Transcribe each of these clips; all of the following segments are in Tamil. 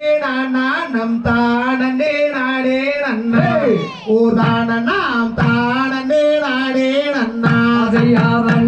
நம் தாடனே நாடே நன்னா ஓ தான நாம் தாடனே நாடே நன்னா. சரியாதன்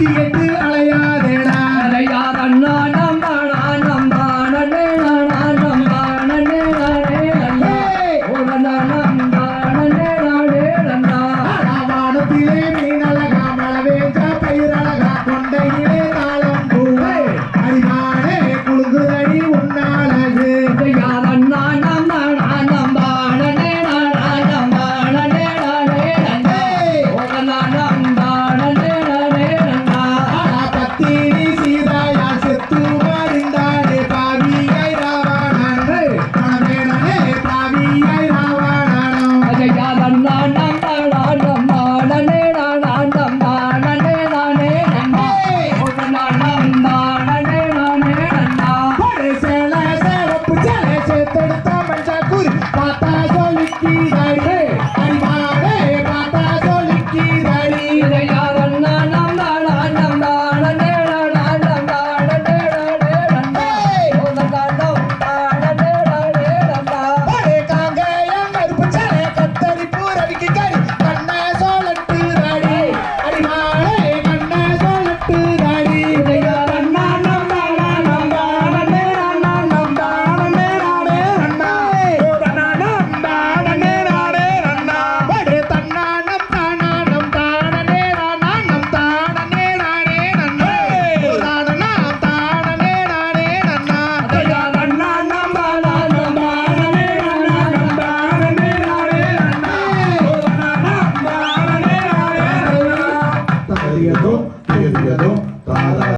দিয়ে எடுத்தெடுத்தா மஞ்சா கூறு தாத்தா சொல்லிக்கு